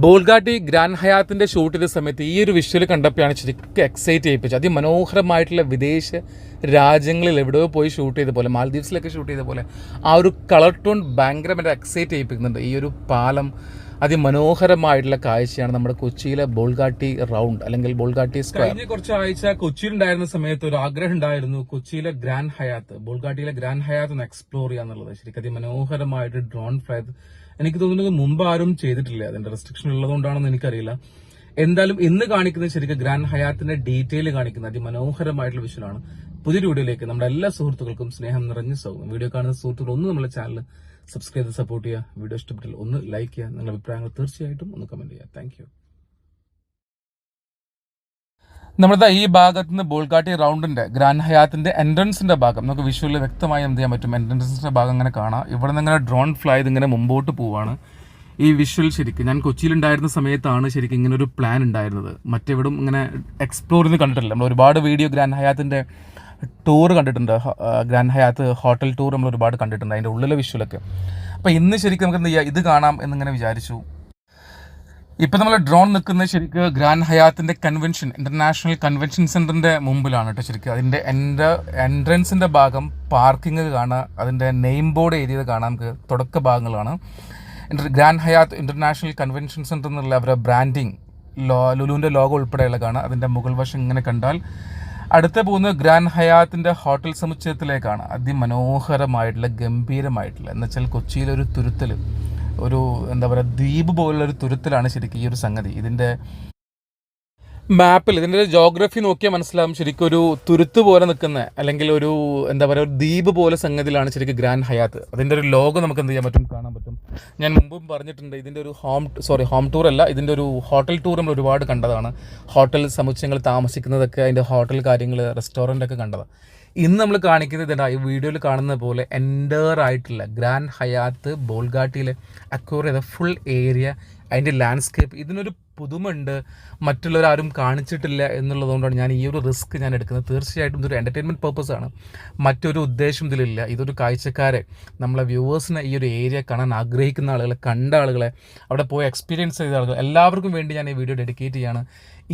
Bolgatty grand ഹയാത്തിന്റെ ഷൂട്ടിന്റെ സമയത്ത് ഈ ഒരു വിഷ്വൽ കണ്ടപ്പോഴാണ് ശരിക്കും എക്സൈറ്റ് ചെയ്യിപ്പിച്ചത്. അതിമനോഹരമായിട്ടുള്ള വിദേശ രാജ്യങ്ങളിൽ എവിടെയോ പോയി ഷൂട്ട് ചെയ്ത പോലെ മാൽദീവ്സിലൊക്കെ ഷൂട്ട് ചെയ്ത പോലെ ആ ഒരു കളർ ടോൺ ഭയങ്കരമായിട്ട് എക്സൈറ്റ് ചെയ്യിപ്പിക്കുന്നുണ്ട്. ഈ ഒരു പാലം അതിമനോഹരമായിട്ടുള്ള കാഴ്ചയാണ് നമ്മുടെ കൊച്ചിയിലെ ബോൾഗാട്ടി റൗണ്ട് അല്ലെങ്കിൽ ബോൾഗാട്ടി സ്ക്വയർ കഴിഞ്ഞ കുറച്ച് കൊച്ചിയിൽ ഉണ്ടായിരുന്ന സമയത്ത് ഒരു ആഗ്രഹം ഉണ്ടായിരുന്നു കൊച്ചിയിലെ ഗ്രാൻഡ് ഹയാത്ത് ബോൾഗാട്ടിയിലെ ഗ്രാൻഡ് ഹയാത്ത് ഒന്ന് എക്സ്പ്ലോർ ചെയ്യാന്നുള്ളത്. ശരിക്കും അതിമനോഹരമായിട്ട് ഡ്രോൺ ഫ്ലൈറ്റ് എനിക്ക് തോന്നുന്നത് മുമ്പ് ആരും ചെയ്തിട്ടില്ല. അതിന്റെ റെസ്ട്രിക്ഷൻ ഉള്ളതുകൊണ്ടാണെന്ന് എനിക്കറിയില്ല. എന്തായാലും ഇന്ന് കാണിക്കുന്നത് ശരിക്കും ഗ്രാൻഡ് ഹയാത്തിന്റെ ഡീറ്റെയിൽ കാണിക്കുന്ന അതിമനോഹരമായിട്ടുള്ള വിഷയമാണ് പുതിയൊരു വീഡിയോയിലേക്ക് നമ്മുടെ എല്ലാ സുഹൃത്തുക്കൾക്കും സ്നേഹം നിറഞ്ഞ സൗകര്യം വീഡിയോ കാണുന്ന സുഹൃത്തുക്കൾ ഒന്ന് നമ്മുടെ ചാനൽ സബ്സ്ക്രൈബ് ചെയ്ത് സപ്പോർട്ട് ചെയ്യുക. വീഡിയോ ഇഷ്ടപ്പെട്ടാൽ ഒന്ന് ലൈക്ക് ചെയ്യുക. നിങ്ങളുടെ അഭിപ്രായങ്ങൾ തീർച്ചയായിട്ടും ഒന്ന് കമന്റ് ചെയ്യുക. താങ്ക് നമ്മുടെ ഈ ഭാഗത്ത് നിന്ന് ബോൾഗാട്ടി റൗണ്ടിന്റെ ഗ്രാൻഡ് ഹയാത്തിന്റെ എൻട്രൻസിന്റെ ഭാഗം നമുക്ക് വിഷ്വലിൽ വ്യക്തമായി എന്ത് ചെയ്യാൻ പറ്റും? എൻട്രൻസിന്റെ ഭാഗം ഇങ്ങനെ കാണാം. ഇവിടെ നിന്ന് ഇങ്ങനെ ഡ്രോൺ ഫ്ലൈ ഇങ്ങനെ മുമ്പോട്ട് പോവാണ്. ഈ വിഷ്വൽ ശരിക്കും ഞാൻ കൊച്ചിയിൽ ഉണ്ടായിരുന്ന സമയത്താണ് ശരിക്കും ഇങ്ങനെ ഒരു പ്ലാൻ ഉണ്ടായിരുന്നത്. മറ്റെവിടും ഇങ്ങനെ എക്സ്പ്ലോർ ചെയ്ത് കണ്ടിട്ടില്ല. നമ്മൾ ഒരുപാട് വീഡിയോ ഗ്രാൻഡ് ഹയാത്തിന്റെ ടൂർ കണ്ടിട്ടുണ്ട്. ഗ്രാൻഡ് ഹയാത്ത് ഹോട്ടൽ ടൂർ നമ്മൾ ഒരുപാട് കണ്ടിട്ടുണ്ട് അതിന്റെ ഉള്ളിലെ വിഷ്വലൊക്കെ അപ്പോൾ ഇന്ന് ശരിക്കും നമുക്ക് എന്ത് ചെയ്യാം? ഇത് കാണാം എന്നിങ്ങനെ വിചാരിച്ചു. ഇപ്പൊ നമ്മൾ ഡ്രോൺ നിൽക്കുന്നത് ശരിക്കും ഗ്രാൻഡ് ഹയാത്തിന്റെ കൺവെൻഷൻ ഇന്റർനാഷണൽ കൺവെൻഷൻ സെന്ററിന്റെ മുമ്പിലാണ് കേട്ടോ ശരിക്കും. അതിന്റെ എന്റെ എൻട്രൻസിന്റെ ഭാഗം പാർക്കിംഗ് കാണാം അതിന്റെ നെയിം ബോർഡ് ഏരിയ കാണാം നമുക്ക് തുടക്ക ഭാഗങ്ങളാണ്. Grand Hyatt international convention centre എന്നുള്ള അവരുടെ ബ്രാൻഡിങ് ലോ ലുലുവിന്റെ ലോഗോ ഉൾപ്പെടെയുള്ള കാണാം. അതിന്റെ മുകൾ വശം ഇങ്ങനെ കണ്ടാൽ അടുത്ത പോകുന്നത് ഗ്രാൻഡ് ഹയാത്തിന്റെ ഹോട്ടൽ സമുച്ചയത്തിലേക്കാണ്. അതിമനോഹരമായിട്ടുള്ള ഗംഭീരമായിട്ടുള്ള എന്നുവെച്ചാൽ കൊച്ചിയിലൊരു തുരുത്തൽ ഒരു എന്താ പറയുക ദ്വീപ് പോലുള്ള ഒരു തുരുത്തിലാണ് ശരിക്കും ഈ ഒരു സംഗതി. ഇതിന്റെ മാപ്പിൽ ഇതിന്റെ ജോഗ്രഫി നോക്കിയാൽ മനസ്സിലാവും ശരിക്കും ഒരു തുരുത്ത് പോലെ നിൽക്കുന്ന അല്ലെങ്കിൽ ഒരു എന്താ പറയുക ഒരു ദ്വീപ് പോലെ സംഗതിയിലാണ് ശരിക്കും ഗ്രാൻഡ് ഹയാത്ത്. അതിന്റെ ഒരു ലോഗോ നമുക്ക് എന്ത് ചെയ്യാൻ പറ്റും കാണാൻ പറ്റും. ഞാൻ മുമ്പും പറഞ്ഞിട്ടുണ്ട് ഇതിന്റെ ഒരു ഹോം സോറി ഹോം ടൂർ അല്ല ഇതിന്റെ ഒരു ഹോട്ടൽ ടൂർ നമ്മൾ ഒരുപാട് കണ്ടതാണ്. ഹോട്ടൽ സമുച്ചയങ്ങൾ താമസിക്കുന്നതൊക്കെ അതിന്റെ ഹോട്ടൽ കാര്യങ്ങൾ റെസ്റ്റോറന്റ് ഒക്കെ കണ്ടതാണ്. ഇന്ന് നമ്മൾ കാണിക്കുന്നത് ഇതാ ഈ വീഡിയോയിൽ കാണുന്ന പോലെ എൻഡർ ആയിട്ടുള്ള ഗ്രാൻഡ് ഹയാത്ത് ബോൾഗാട്ടിയിലെ അക്വയർ ചെയ്ത ഫുൾ ഏരിയ അതിന്റെ ലാൻഡ്സ്കേപ്പ് ഇതിനൊരു പുതുമുണ്ട് മറ്റുള്ളവരാരും കാണിച്ചിട്ടില്ല എന്നുള്ളതുകൊണ്ടാണ് ഞാൻ ഈ ഒരു റിസ്ക് ഞാൻ എടുക്കുന്നത്. തീർച്ചയായിട്ടും ഇതൊരു എന്റർടൈൻമെന്റ് പേർപ്പസാണ് മറ്റൊരു ഉദ്ദേശം ഇതിലില്ല. ഇതൊരു കാഴ്ചക്കാരെ നമ്മളെ വ്യൂവേഴ്സിനെ ഈ ഒരു ഏരിയ കാണാൻ ആഗ്രഹിക്കുന്ന ആളുകളെ കണ്ട ആളുകളെ അവിടെ പോയി എക്സ്പീരിയൻസ് ചെയ്ത ആളുകൾ എല്ലാവർക്കും വേണ്ടി ഞാൻ ഈ വീഡിയോ ഡെഡിക്കേറ്റ് ചെയ്യാണ്.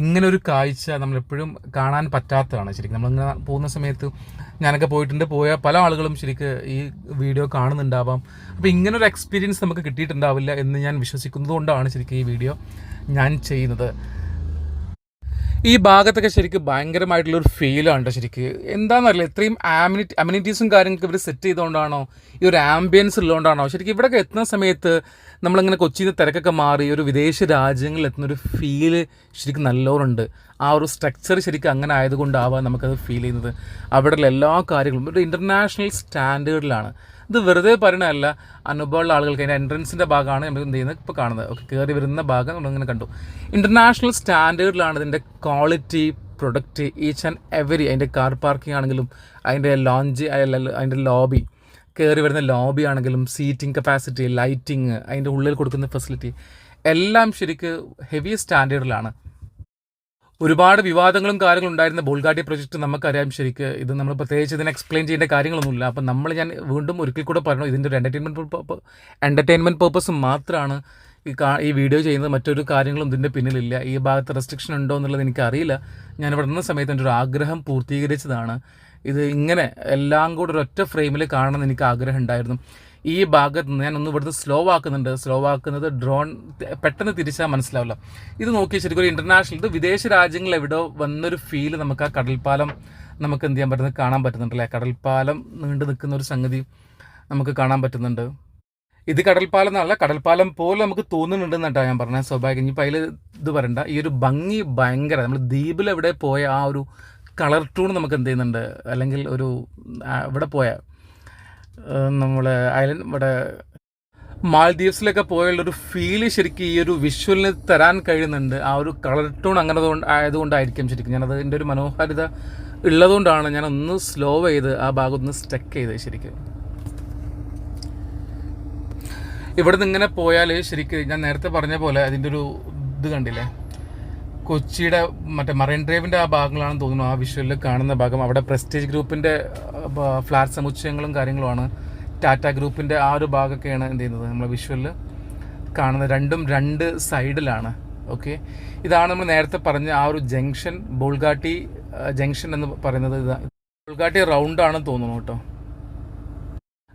ഇങ്ങനൊരു കാഴ്ച നമ്മളെപ്പോഴും കാണാൻ പറ്റാത്തതാണ്. ശരിക്കും നമ്മളിങ്ങനെ പോകുന്ന സമയത്ത് ഞാനൊക്കെ പോയിട്ടുണ്ട്. പോയ പല ആളുകളും ശരിക്ക് ഈ വീഡിയോ കാണുന്നുണ്ടാവാം. അപ്പോൾ ഇങ്ങനൊരു എക്സ്പീരിയൻസ് നമുക്ക് കിട്ടിയിട്ടുണ്ടാവില്ല എന്ന് ഞാൻ വിശ്വസിക്കുന്നത് കൊണ്ടാണ് ശരിക്കും ഈ വീഡിയോ ഞാൻ ചെയ്യുന്നത്. ഈ ഭാഗത്തൊക്കെ ശരിക്കും ഭയങ്കരമായിട്ടുള്ള ഒരു ഫീലാണ് ശരിക്കും. എന്താണെന്നറിയില്ല ഇത്രയും ആമിനിറ്റി അമ്യൂണിറ്റീസും കാര്യങ്ങളൊക്കെ ഇവർ സെറ്റ് ചെയ്തുകൊണ്ടാണോ ഈ ഒരു ആംബിയൻസ് ഉള്ളതുകൊണ്ടാണോ ശരിക്കും ഇവിടെയൊക്കെ എത്തുന്ന സമയത്ത് നമ്മളിങ്ങനെ കൊച്ചിയിൽ നിന്ന് തിരക്കൊക്കെ മാറി ഒരു വിദേശ രാജ്യങ്ങളിൽ എത്തുന്ന ഒരു ഫീൽ ശരിക്കും നല്ലോണമുണ്ട് ആ ഒരു സ്ട്രക്ചർ ശരിക്കും അങ്ങനെ ആയതുകൊണ്ടാവാം നമുക്കത് ഫീൽ ചെയ്യുന്നത്. അവിടെയുള്ള എല്ലാ കാര്യങ്ങളും ഒരു ഇന്റർനാഷണൽ സ്റ്റാൻഡേർഡിലാണ് ഇത് വെറുതെ പറയണമല്ല അനുഭവമുള്ള ആളുകൾക്ക് അതിന്റെ എൻട്രൻസിന്റെ ഭാഗമാണ് നമ്മൾ എന്ത് ചെയ്യുന്നത് ഇപ്പോൾ കാണുന്നത്. ഓക്കെ കയറി വരുന്ന ഭാഗം നമ്മളിങ്ങനെ കണ്ടു. ഇന്റർനാഷണൽ സ്റ്റാൻഡേർഡിലാണ് ഇതിന്റെ quality product each and every അതിന്റെ കാർ പാർക്കിംഗ് ആണെങ്കിലും അതിന്റെ ലോഞ്ച് അതിന്റെ ലോബി കയറി വരുന്ന ലോബി ആണെങ്കിലും സീറ്റിംഗ് കപ്പാസിറ്റി ലൈറ്റിംഗ് അതിന്റെ ഉള്ളിൽ കൊടുക്കുന്ന ഫെസിലിറ്റി എല്ലാം ശരിക്ക് ഹെവി സ്റ്റാൻഡേർഡിലാണ് ഒരുപാട് വിവാദങ്ങളും കാര്യങ്ങളും ഉണ്ടായിരുന്ന ബോൾഗാട്ടി പ്രൊജക്ട് നമുക്കറിയാം ശരിക്ക്. ഇത് നമ്മൾ പ്രത്യേകിച്ച് ഇതിനെ എക്സ്പ്ലെയിൻ ചെയ്യേണ്ട കാര്യങ്ങളൊന്നുമില്ല. അപ്പം നമ്മൾ ഞാൻ വീണ്ടും ഒരിക്കൽ കൂടെ പറഞ്ഞു ഇതിന്റെ ഒരു എന്റർടൈൻമെന്റ് എന്റർടൈൻമെന്റ് പർപ്പസ് മാത്രമാണ് ഈ കാ ഈ വീഡിയോ ചെയ്യുന്നത്. മറ്റൊരു കാര്യങ്ങളും ഇതിന്റെ പിന്നിലില്ല. ഈ ഭാഗത്ത് റെസ്ട്രിക്ഷൻ ഉണ്ടോ എന്നുള്ളത് എനിക്കറിയില്ല. ഞാൻ ഇവിടെ നിന്ന സമയത്ത് എന്റെ ഒരു ആഗ്രഹം പൂർത്തീകരിച്ചതാണ്. ഇത് ഇങ്ങനെ എല്ലാം കൂടെ ഒരൊറ്റ ഫ്രെയിമിൽ കാണണമെന്ന് എനിക്ക് ആഗ്രഹം ഉണ്ടായിരുന്നു. ഈ ഭാഗത്ത് നിന്ന് ഞാൻ ഒന്ന് ഇവിടുന്ന് സ്ലോ ആക്കുന്നുണ്ട്. സ്ലോ ആക്കുന്നത് ഡ്രോൺ പെട്ടെന്ന് തിരിച്ചാൽ മനസ്സിലാവില്ല. ഇത് നോക്കി ശരിക്കും ഒരു ഇന്റർനാഷണൽ ഇത് വിദേശ രാജ്യങ്ങളിൽ എവിടെ വന്നൊരു ഫീൽ നമുക്ക് ആ കടൽപ്പാലം നമുക്ക് എന്ത് ചെയ്യാൻ പറ്റുന്നത് കാണാൻ പറ്റുന്നുണ്ടല്ലേ കടൽപ്പാലം നീണ്ടു നിൽക്കുന്ന ഒരു സംഗതി നമുക്ക് കാണാൻ പറ്റുന്നുണ്ട്. ഇത് കടൽപ്പാലം എന്നല്ല കടൽപ്പാലം പോലെ നമുക്ക് തോന്നുന്നുണ്ട് എന്നിട്ടാണ് ഞാൻ പറഞ്ഞത്. സ്വാഭാവികം. ഇനിയിപ്പോൾ അതിൽ ഇത് പറയണ്ട ഈ ഒരു ഭംഗി ഭയങ്കര. നമ്മൾ ദ്വീപിൽ എവിടെ പോയ ആ ഒരു കളർ ടൂൺ നമുക്ക് എന്ത് ചെയ്യുന്നുണ്ട്? അല്ലെങ്കിൽ ഒരു ഇവിടെ പോയ നമ്മൾ ഐലൻഡ് ഇവിടെ മാൽദീവ്സിലൊക്കെ പോയുള്ളൊരു ഫീൽ ശരിക്കും ഈ ഒരു വിഷ്വലിന് തരാൻ കഴിയുന്നുണ്ട്. ആ ഒരു കളർ ടൂൺ അങ്ങനെ ആയതുകൊണ്ടായിരിക്കും ശരിക്കും. ഞാനത് എന്റെ ഒരു മനോഹാരിത ഉള്ളതുകൊണ്ടാണ് ഞാൻ ഒന്ന് സ്ലോ ചെയ്ത് ആ ഭാഗം ഒന്ന് സ്റ്റക്ക് ചെയ്ത് ശരിക്കും. ഇവിടെ നിന്ന് ഇങ്ങനെ പോയാൽ ശരിക്കും ഞാൻ നേരത്തെ പറഞ്ഞ പോലെ അതിന്റെ ഒരു ഇത് കണ്ടില്ലേ? കൊച്ചിയുടെ മറ്റേ മറൈൻ ഡ്രൈവിന്റെ ആ ഭാഗങ്ങളാണെന്ന് തോന്നുന്നു ആ വിഷ്വലിൽ കാണുന്ന ഭാഗം. അവിടെ പ്രസ്റ്റേജ് ഗ്രൂപ്പിന്റെ ഫ്ലാറ്റ് സമുച്ചയങ്ങളും കാര്യങ്ങളുമാണ്. ടാറ്റ ഗ്രൂപ്പിന്റെ ആ ഒരു ഭാഗമൊക്കെയാണ് എന്ത് ചെയ്യുന്നത് നമ്മൾ വിഷ്വലിൽ കാണുന്നത്. രണ്ടും രണ്ട് സൈഡിലാണ് ഓക്കെ ഇതാണ് നമ്മൾ നേരത്തെ പറഞ്ഞ ആ ഒരു ജംഗ്ഷൻ ബോൾഗാട്ടി ജംഗ്ഷൻ എന്ന് പറയുന്നത്. ഇതാ ബോൾഗാട്ടി റൗണ്ട് ആണെന്ന് തോന്നുന്നു കേട്ടോ.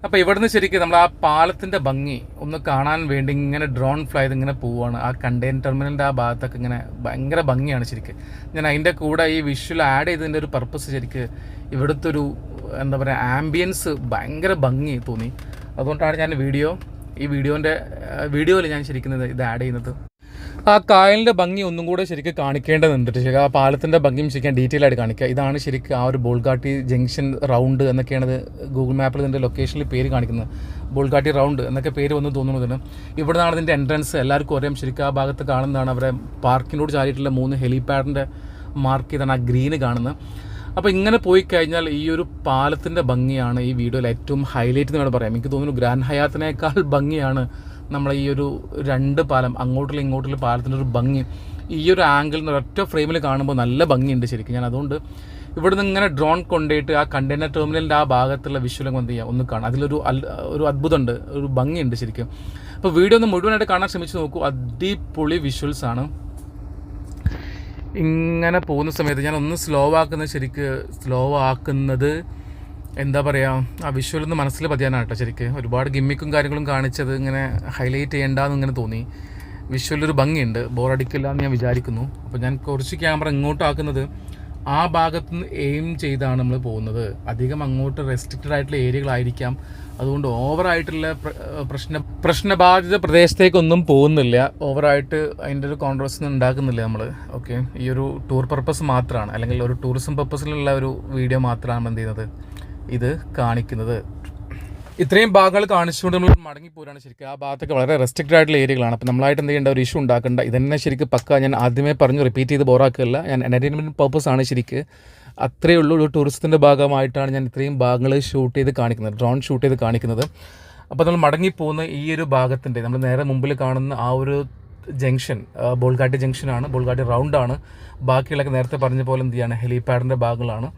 അപ്പോൾ ഇവിടുന്ന് ശരിക്കും നമ്മൾ ആ പാലത്തിന്റെ ഭംഗി ഒന്ന് കാണാൻ വേണ്ടി ഇങ്ങനെ ഡ്രോൺ ഫ്ലൈ ഇങ്ങനെ പോവുകയാണ് ആ കണ്ടെയ്നർ ടെർമിനലിന്റെ ആ ഭാഗത്തൊക്കെ ഇങ്ങനെ ഭയങ്കര ഭംഗിയാണ് ശരിക്കും. ഞാൻ അതിന്റെ കൂടെ ഈ വിഷ്വൽ ആഡ് ചെയ്തതിന്റെ ഒരു പർപ്പസ് ശരിക്ക് ഇവിടുത്തെ ഒരു എന്താ പറയുക ആംബിയൻസ് ഭയങ്കര ഭംഗി തോന്നി. അതുകൊണ്ടാണ് ഞാൻ വീഡിയോ ഈ വീഡിയോന്റെ വീഡിയോയിൽ ഞാൻ ശരിക്കുന്നത് ഇത് ആഡ് ചെയ്യുന്നത്. ആ കായലിന്റെ ഭംഗി ഒന്നും കൂടെ ശരിക്കും കാണിക്കേണ്ടതുണ്ട് ശരിക്കും? ആ പാലത്തിന്റെ ഭംഗിയും ശരിക്കും ഡീറ്റെയിൽ ആയിട്ട് കാണിക്കുക. ഇതാണ് ശരിക്കും ആ ഒരു ബോൾഗാട്ടി ജംഗ്ഷൻ റൗണ്ട് എന്നൊക്കെയാണ് ഗൂഗിൾ മാപ്പിൽ ഇതിന്റെ ലൊക്കേഷനിൽ പേര് കാണിക്കുന്നത്. ബോൾഗാട്ടി റൗണ്ട് എന്നൊക്കെ പേര് വന്ന് തോന്നുന്നതിന് ഇവിടെ നിന്നാണ് ഇതിന്റെ എൻട്രൻസ്. എല്ലാവർക്കും അറിയാം. ശരിക്കും ആ ഭാഗത്ത് കാണുന്നതാണ് അവരെ പാർക്കിനോട് ചാരിയിട്ടുള്ള മൂന്ന് ഹെലിപാഡിന്റെ മാർക്ക് ചെയ്താണ് ആ ഗ്രീന് കാണുന്നത്. അപ്പോൾ ഇങ്ങനെ പോയി കഴിഞ്ഞാൽ ഈ ഒരു പാലത്തിന്റെ ഭംഗിയാണ് ഈ വീഡിയോയിൽ ഏറ്റവും ഹൈലൈറ്റ് എന്ന് വേണം പറയാം എനിക്ക് തോന്നുന്നു ഗ്രാൻഡ് ഹയാത്തിനേക്കാൾ ഭംഗിയാണ് നമ്മളെ ഈ ഒരു രണ്ട് പാലം അങ്ങോട്ടുള്ള ഇങ്ങോട്ടുള്ള പാലത്തിന്റെ ഒരു ഭംഗി ഈ ഒരു ആംഗിൾ ഒറ്റ ഫ്രെയിമിൽ കാണുമ്പോൾ നല്ല ഭംഗിയുണ്ട് ശരിക്കും. ഞാൻ അതുകൊണ്ട് ഇവിടുന്ന് ഇങ്ങനെ ഡ്രോൺ കൊണ്ടുപോയിട്ട് ആ കണ്ടെയ്നർ ടെർമിനലിന്റെ ആ ഭാഗത്തുള്ള വിഷ്വലം എന്ത് ചെയ്യുക ഒന്ന് കാണാം. അതിലൊരു ഒരു അത്ഭുതമുണ്ട്. ഒരു ഭംഗിയുണ്ട് ശരിക്കും. അപ്പോൾ വീഡിയോ ഒന്ന് മുഴുവനായിട്ട് കാണാൻ ശ്രമിച്ച് നോക്കൂ. അടിപൊളി വിഷ്വൽസ് ആണ്. ഇങ്ങനെ പോകുന്ന സമയത്ത് ഞാൻ ഒന്ന് സ്ലോ ആക്കുന്നത് ശരിക്ക് സ്ലോ ആക്കുന്നത് എന്താ പറയുക ആ വിഷ്വൽ ഒന്ന് മനസ്സിൽ പതിയാനാട്ടോ ശരിക്ക്. ഒരുപാട് ഗിമ്മിക്കും കാര്യങ്ങളും കാണിച്ചത് ഇങ്ങനെ ഹൈലൈറ്റ് ചെയ്യേണ്ടെന്ന് ഇങ്ങനെ തോന്നി. വിഷ്വലൊരു ഭംഗിയുണ്ട്. ബോറടിക്കില്ല എന്ന് ഞാൻ വിചാരിക്കുന്നു. അപ്പോൾ ഞാൻ കുറച്ച് ക്യാമറ ഇങ്ങോട്ടാക്കുന്നത് ആ ഭാഗത്ത് നിന്ന് എയിം ചെയ്താണ് നമ്മൾ പോകുന്നത്. അധികം അങ്ങോട്ട് റെസ്ട്രിക്റ്റഡ് ആയിട്ടുള്ള ഏരിയകളായിരിക്കാം അതുകൊണ്ട് ഓവറായിട്ടുള്ള പ്ര- പ്രശ്ന പ്രശ്നബാധിത പ്രദേശത്തേക്കൊന്നും പോകുന്നില്ല. ഓവറായിട്ട് അതിന്റെ ഒരു കോൺട്രവേഴ്സ് ഉണ്ടാക്കുന്നില്ല നമ്മൾ ഓക്കെ ഈ ഒരു ടൂർ പർപ്പസ് മാത്രമാണ് അല്ലെങ്കിൽ ഒരു ടൂറിസം പർപ്പസിലുള്ള ഒരു വീഡിയോ മാത്രമാണ് എന്ത് ചെയ്യുന്നത്. ഇത് കാണിക്കുന്നത്. ഇത്രയും ഭാഗങ്ങൾ കാണിച്ചുകൊണ്ട് നമ്മൾ മടങ്ങിപ്പോരാണ് ശരിക്കും. ആ ഭാഗത്തൊക്കെ വളരെ റെസ്ട്രിക്റ്റഡ് ആയിട്ടുള്ള ഏരിയകളാണ്. അപ്പോൾ നമ്മളായിട്ട് എന്ത് ചെയ്യേണ്ട? ഒരു ഇഷ്യൂ ഉണ്ടാക്കേണ്ട. ഇതന്നെ ശരിക്കും പക്ക. ഞാൻ ആദ്യമേ പറഞ്ഞു റിപ്പീറ്റ് ചെയ്ത് ബോറാക്കുകയല്ല ഞാൻ എന്റർടൈൻമെന്റ് പർപ്പസ് ആണ് ശരിക്ക്. അത്രയേ ഉള്ളൂ. ഒരു ടൂറിസത്തിന്റെ ഭാഗമായിട്ടാണ് ഞാൻ ഇത്രയും ഭാഗങ്ങൾ ഷൂട്ട് ചെയ്ത് കാണിക്കുന്നത്. ഡ്രോൺ ഷൂട്ട് ചെയ്ത് കാണിക്കുന്നത്. അപ്പോൾ നമ്മൾ മടങ്ങിപ്പോകുന്ന ഈ ഒരു ഭാഗത്തിന്റെ നമ്മൾ നേരെ മുമ്പിൽ കാണുന്ന ആ ഒരു ജംഗ്ഷൻ ബോൾഗാട്ടി ജംഗ്ഷനാണ്. ബോൾഗാട്ടി റൗണ്ടാണ് ബാക്കിയുള്ളൊക്കെ നേരത്തെ പറഞ്ഞ പോലെ എന്ത് ചെയ്യാണ്? ഹെലിപാഡിന്റെ ഭാഗങ്ങളാണ്.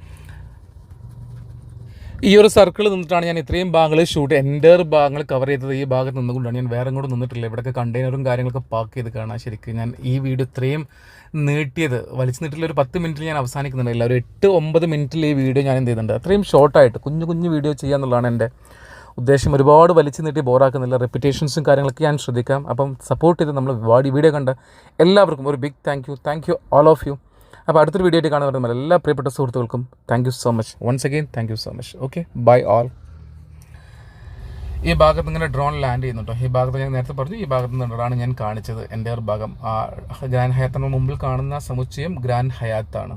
ഈ ഒരു സർക്കിൾ നിന്നിട്ടാണ് ഞാൻ ഇത്രയും ഭാഗങ്ങൾ ഷൂട്ട് എന്റെ ഭാഗങ്ങൾ കവർ ചെയ്തത് ഈ ഭാഗത്ത് നിന്നുകൊണ്ടാണ്. ഞാൻ വേറെ കൂടെ നിന്നിട്ടില്ല. ഇവിടെയൊക്കെ കണ്ടെയ്നറും കാര്യങ്ങളൊക്കെ പാക്ക് ചെയ്ത് കാണാൻ ശരിക്കും. ഞാൻ ഈ വീഡിയോ ഇത്രയും നീട്ടിയത് വലിച്ചു നീട്ടിൽ ഒരു പത്ത് മിനിറ്റിൽ ഞാൻ അവസാനിക്കുന്നുണ്ട് ഒരു എട്ട് ഒമ്പത് മിനിറ്റിൽ ഈ വീഡിയോ ഞാൻ എന്ത് ചെയ്യുന്നുണ്ട് അത്രയും ഷോർട്ടായിട്ട് കുഞ്ഞു കുഞ്ഞു വീഡിയോ ചെയ്യാന്നുള്ളതാണ് എന്റെ ഉദ്ദേശം. ഒരുപാട് വലിച്ചു നീട്ടി ബോറാക്കുന്നില്ല റെപ്പിറ്റേഷൻസും കാര്യങ്ങളൊക്കെ ഞാൻ ശ്രദ്ധിക്കാം. അപ്പം സപ്പോർട്ട് ചെയ്ത് നമ്മൾ വീഡിയോ കണ്ട എല്ലാവർക്കും ഒരു big thank you thank you all of you അപ്പോൾ അടുത്തൊരു വീഡിയോ ആയിട്ട് കാണുന്ന എല്ലാ പ്രിയപ്പെട്ട സുഹൃത്തുക്കൾക്കും thank so much once again thank so much okay bye all ഈ ഭാഗത്ത് ഇങ്ങനെ ഡ്രോൺ ലാൻഡ് ചെയ്യുന്നുണ്ടോ ഈ ഭാഗത്ത് ഞാൻ നേരത്തെ പറഞ്ഞു ഈ ഭാഗത്ത് നിന്നാണ് ഞാൻ കാണിച്ചത്. എന്റെ ഒരു ഭാഗം. ആ ഗ്രാൻഡ് ഹയാത്തിന് മുമ്പിൽ കാണുന്ന സമുച്ചയം ഗ്രാൻഡ് ഹയാത്താണ്.